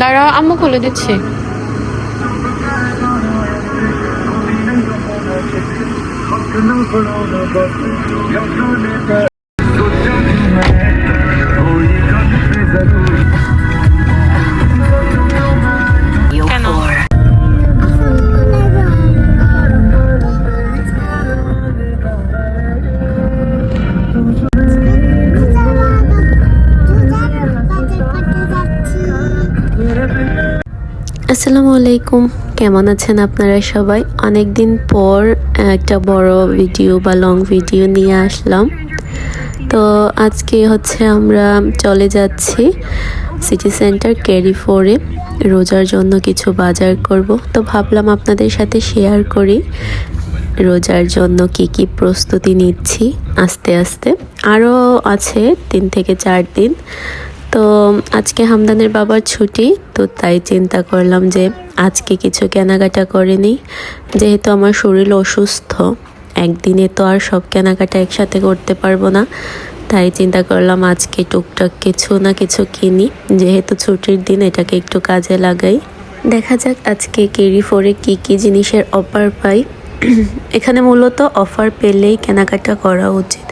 দাঁড়াও আম্মু খুলে দিচ্ছি। আসসালামু আলাইকুম। কেমন আছেন আপনারা সবাই? অনেক দিন পর একটা বড় ভিডিও বা লং ভিডিও নিয়ে আসলাম। তো আজকে হচ্ছে আমরা চলে যাচ্ছি সিটি সেন্টার ক্যারি ফোরে রোজার জন্য কিছু বাজার করব। তো ভাবলাম আপনাদের সাথে শেয়ার করি। রোজার জন্য কি কি প্রস্তুতি নিচ্ছি আস্তে আস্তে। আরও আছে তিন থেকে চার দিন। তো আজকে হামদানের বাবার ছুটি, তো তাই চিন্তা করলাম যে আজকে কিছু কেনাকাটা করে নিই। যেহেতু আমার শরীর অসুস্থ, একদিনে তো আর সব কেনাকাটা একসাথে করতে পারব না। তাই চিন্তা করলাম আজকে টুকটাক কিছু না কিছু কিনি, যেহেতু ছুটির দিন এটাকে একটু কাজে লাগাই। দেখা যাক আজকে কেরি ফোরে কি কি জিনিসের অফার পাই। এখানে মূলত অফার পেলেই কেনাকাটা করা উচিত।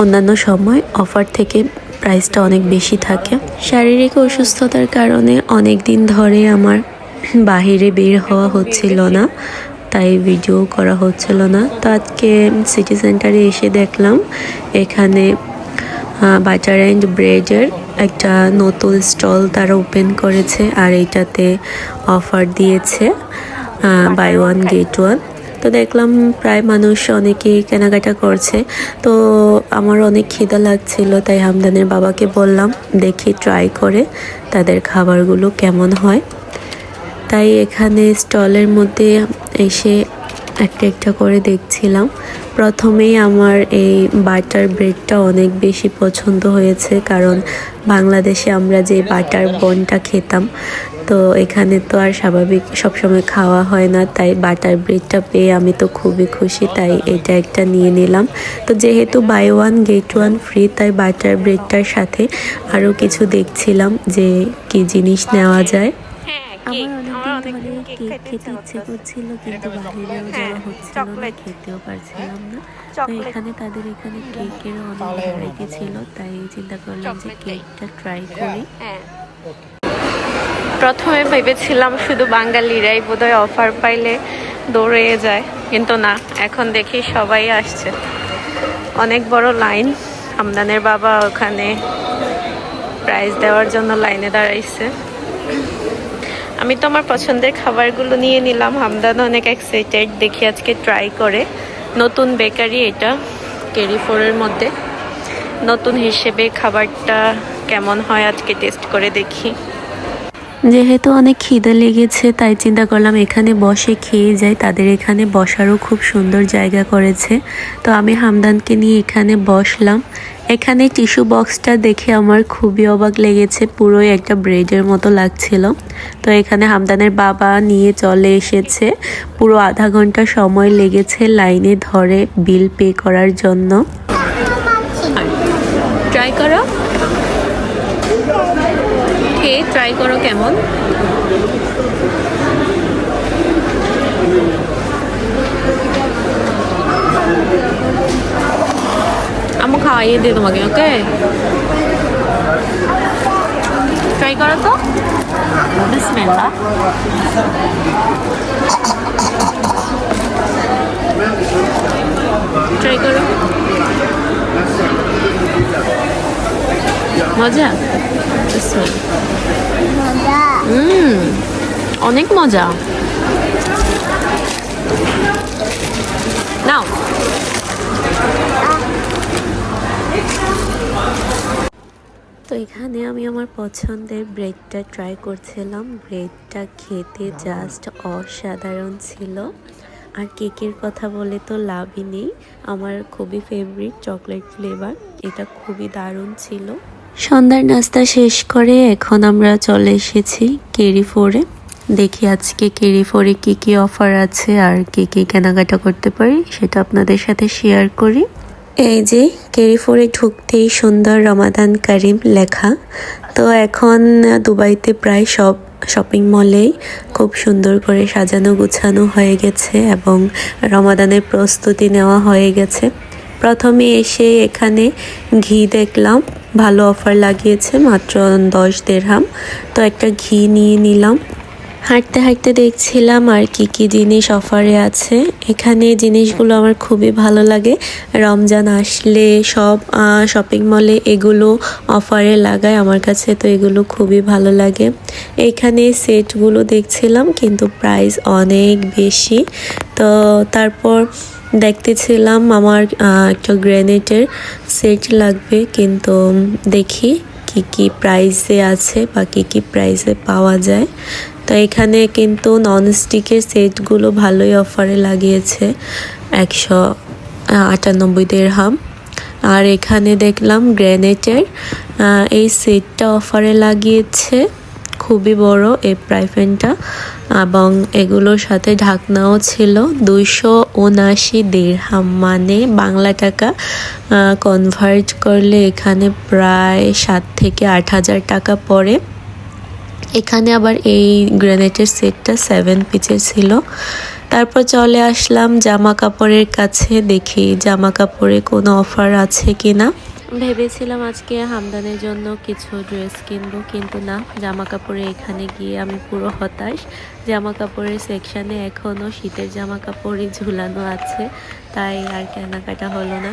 অন্যান্য সময় অফার থেকে প্রাইসটা অনেক বেশি থাকে। শারীরিক অসুস্থতার কারণে অনেক দিন ধরে আমার বাহিরে বের হওয়া হচ্ছিল না, তাই ভিডিও করা হচ্ছিল না। তো আজকে সিটি সেন্টারে এসে দেখলাম, এখানে বাটার অ্যান্ড ব্রেডের একটা নতুন স্টল তারা ওপেন করেছে, আর এইটাতে অফার দিয়েছে বাই ওয়ান গেট ওয়ান তো দেখলাম প্রায় মানুষ অনেকেই কেনাকাটা করছে। তো আমার অনেক খিদা লাগছিল, তাই হামদানের বাবাকে বললাম, দেখি ট্রাই করে তাদের খাবারগুলো কেমন হয়। তাই এখানে স্টলের মধ্যে এসে একটা একটা করে দেখছিলাম। প্রথমেই আমার এই বাটার ব্রেডটা অনেক বেশি পছন্দ হয়েছে, কারণ বাংলাদেশে আমরা যে বাটার বনটা খেতাম তো এখানে তো আর স্বাভাবিক সবসময় খাওয়া হয় না তাই বাটার ব্রেডটা পেয়ে আমি তো খুবই খুশি তাই এটা একটা নিয়ে নিলাম। তো যেহেতু buy one get one free তাই বাটার ব্রেডটার সাথে আরও কিছু দেখছিলাম যে কি জিনিস নেওয়া যায়। হ্যাঁ আমার কেক অনেকদিন ধরে কেক কেক খেতে ইচ্ছে করছিল কিন্তু বাইরেও হ্যাঁ, যাওয়া হচ্ছিল না খেতেও পারছিলাম না। তো এখানে তাদের এখানে কেকের অনেক ভ্যারাইটি ছিল তাই চিন্তা করলাম যে কেকটা ট্রাই করি। হ্যাঁ। প্রথমে ভেবেছিলাম শুধু বাঙালিরাই বোধহয় অফার পাইলে দৌড়ে যায়, কিন্তু না, এখন দেখি সবাই আসছে। অনেক বড় লাইন, আমদানের বাবা ওখানে প্রাইজ দেওয়ার জন্য লাইনে দাঁড়াইছে। আমি তো আমার পছন্দের খাবারগুলো নিয়ে নিলাম হামদান অনেক এক্সাইটেড দেখি আজকে ট্রাই করে। নতুন বেকারি এটা কেরি ফোরের মধ্যে। নতুন হিসেবে খাবারটা কেমন হয় আজকে টেস্ট করে দেখি। যেহেতু অনেক খিদে লেগেছে, তাই চিন্তা করলাম এখানে বসে খেয়ে যাই। তাদের এখানে বসারও খুব সুন্দর জায়গা করেছে। তো আমি হামদানকে নিয়ে এখানে বসলাম। এখানে টিস্যু বক্সটা দেখে আমার খুবই অবাক লেগেছে। পুরোই একটা ব্রেডের মতো লাগছিল। তো এখানে হামদানের বাবা নিয়ে চলে এসেছে। পুরো আধা ঘণ্টা সময় লেগেছে লাইনে ধরে বিল পে করার জন্য। ট্রাই করো খেয়ে ট্রাই করো কেমন? আমি খাওয়াইয়ে দিই তোমাকে, ওকে? ট্রাই করো তো। বিসমিল্লাহ। ট্রাই করো। মজা? হুম। অনেক মজা। নাও। তো এখানে আমি আমার পছন্দের ব্রেডটা ট্রাই করছিলাম। ব্রেডটা খেতে জাস্ট অসাধারণ ছিল। আর কেকের কথা বলে তো লাভই নেই। আমার খুবই ফেভারিট চকলেট ফ্লেভার এটা খুবই দারুণ ছিল। সন্ধ্যার নাস্তা শেষ করে এখন আমরা চলে এসেছি কেরি ফোরে। দেখি আজকে কেরি ফোরে কী কী অফার আছে আর কী কী কেনাকাটা করতে পারি, সেটা আপনাদের সাথে শেয়ার করি। এই যে কেরি ফোরে ঢুকতেই সুন্দর রমাদান কারিম লেখা। তো এখন দুবাইতে প্রায় সব শপিং মলেই খুব সুন্দর করে সাজানো গুছানো হয়ে গেছে এবং রমাদানের প্রস্তুতি নেওয়া হয়ে গেছে। প্রথমে এসে এখানে ঘি দেখলাম। ভালো অফার লাগিয়েছে, মাত্র দশ দেড়হাম তো একটা ঘি নিয়ে নিলাম। হাঁটতে হাঁটতে দেখছিলাম আর কি কি জিনিস অফারে আছে। এখানে জিনিসগুলো আমার খুবই ভালো লাগে। রমজান আসলে সব শপিং মলে এগুলো অফারে লাগায়। আমার কাছে তো এগুলো খুবই ভালো লাগে। এখানে সেটগুলো দেখছিলাম, কিন্তু প্রাইস অনেক বেশি। তো তারপর দেখতেছিলাম আমার একটা গ্রেনেটের সেট লাগবে, কিন্তু দেখি কি কি প্রাইসে আছে বা কি কি প্রাইসে পাওয়া যায়। তো এখানে কিন্তু ননস্টিকের সেটগুলো ভালোই অফারে লাগিয়েছে, একশো আটানব্বই দেড়হাম আর এখানে দেখলাম গ্রেনেটের এই সেটটা অফারে লাগিয়েছে। খুবই বড় এই প্রাইফেনটা এবং এগুলোর সাথে ঢাকনাও ছিল দুইশো উনাশি দেড়হাম মানে বাংলা টাকা কনভার্ট করলে এখানে প্রায় সাত থেকে আট হাজার টাকা পড়ে। এখানে আবার এই গ্রেনেটের সেটটা সেভেন পিচের ছিল। তারপর চলে আসলাম জামা কাপড়ের কাছে, দেখি জামা কাপড়ে কোনো অফার আছে কি না ভেবেছিলাম আজকে হামদানের জন্য কিছু ড্রেস কিনবো, কিন্তু না। জামা কাপড়ে এখানে গিয়ে আমি পুরো হতাশ। জামা কাপড়ের সেকশানে এখনও শীতের জামা কাপড়ই ঝুলানো আছে, তাই আর কেনাকাটা হলো না।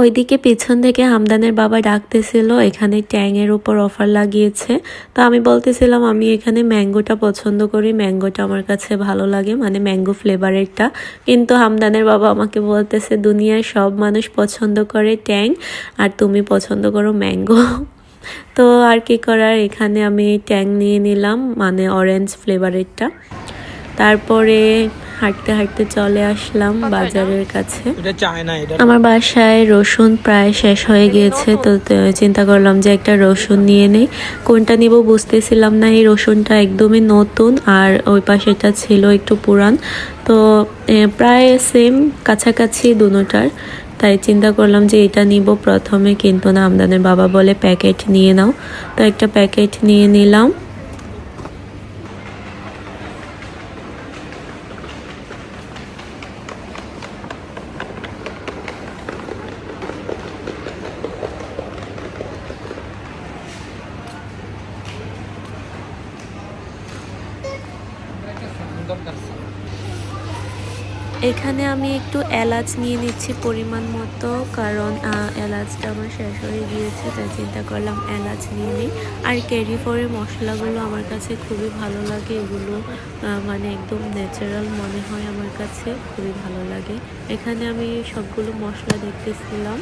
ওইদিকে পিছন থেকে হামদানের বাবা ডাকতেছিল, এখানে ট্যাংয়ের উপর অফার লাগিয়েছে। তো আমি বলতেছিলাম, আমি এখানে ম্যাঙ্গোটা পছন্দ করি, ম্যাঙ্গোটা আমার কাছে ভালো লাগে মানে ম্যাঙ্গো ফ্লেভারেরটা। কিন্তু হামদানের বাবা আমাকে বলতেছে, দুনিয়ার সব মানুষ পছন্দ করে ট্যাং, আর তুমি পছন্দ করো ম্যাঙ্গো। তো আর কি করার, এখানে আমি ট্যাং নিয়ে নিলাম মানে অরেঞ্জ ফ্লেভারেরটা তারপরে হাঁটতে হাঁটতে চলে আসলাম বাজারের কাছে। এটা চায় না এটা আমার বাসায় রসুন প্রায় শেষ হয়ে গিয়েছে তো তো চিন্তা করলাম যে একটা রসুন নিয়ে নেই। কোনটা নিব বুঝতেছিলাম না এই রসুনটা একদমই নতুন আর ওই পাশেটা ছিল একটু পুরান। তো প্রায় সেম কাছাকাছি দুটার। তাই চিন্তা করলাম যে এটা নিব প্রথমে কিন্তু না আমদানের বাবা বলে প্যাকেট নিয়ে নাও। তো একটা প্যাকেট নিয়ে নিলাম। এখানে আমি একটু এলাচ নিয়ে নিচ্ছি পরিমাণ মতো, কারণ এলাচটা আমার শেষ হয়ে গিয়েছে, তাই চিন্তা করলাম এলাচ নিয়ে নিই। আর ক্যারি ফোরের মশলাগুলো আমার কাছে খুবই ভালো লাগে, এগুলো মানে একদম ন্যাচারাল মনে হয় আমার কাছে, খুবই ভালো লাগে। এখানে আমি সবগুলো মশলা দেখতেছিলাম।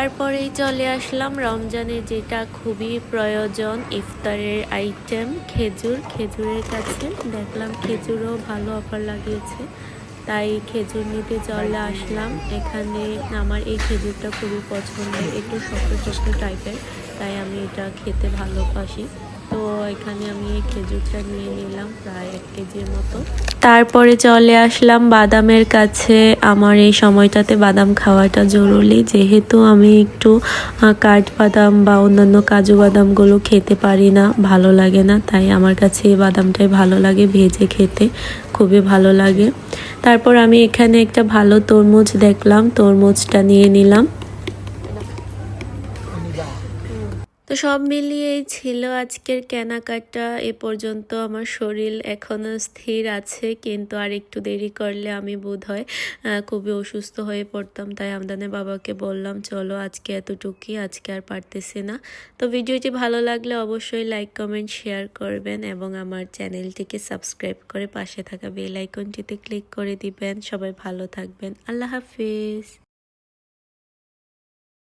তারপরেই চলে আসলাম রমজানে, যেটা খুবই প্রয়োজন, ইফতারের আইটেম খেজুর। খেজুরের কাছে দেখলাম খেজুরও ভালো অফার লাগিয়েছে, তাই খেজুর নিতে চলে আসলাম। এখানে আমার এই খেজুরটা খুবই পছন্দের, একটু শক্ত শক্ত টাইপের তাই আমি এটা খেতে ভালোবাসি। তো এখানে আমি এই খেজুরটা নিয়ে নিলাম প্রায় এক কেজির মতো। তারপরে চলে আসলাম বাদামের কাছে। আমার এই সময়টাতে বাদাম খাওয়াটা জরুরি। যেহেতু আমি একটু আহ, কাঠবাদাম বা অন্যান্য কাজু বাদামগুলো খেতে পারি না ভালো লাগে না। তাই আমার কাছে এই বাদামটাই ভালো লাগে ভেজে খেতে। খুবই ভালো লাগে। তারপর আমি এখানে একটা ভালো তরমুজ দেখলাম। তরমুজটা নিয়ে নিলাম। তো সব মিলিয়েই ছিল আজকের কেনাকাটা। এ পর্যন্ত আমার শরীর এখনও স্থির আছে, কিন্তু আর একটু দেরি করলে আমি বোধ হয় খুবই অসুস্থ হয়ে পড়তাম। তাই আমদানের বাবাকে বললাম, চলো আজকে এতটুকুই, আজকে আর পারতেছি না। তো ভিডিওটি ভালো লাগলে অবশ্যই লাইক কমেন্ট শেয়ার করবেন এবং আমার চ্যানেলটিকে সাবস্ক্রাইব করে পাশে থাকা বেল আইকনটিতে ক্লিক করে দিবেন। সবাই ভালো থাকবেন। আল্লাহ হাফিজ।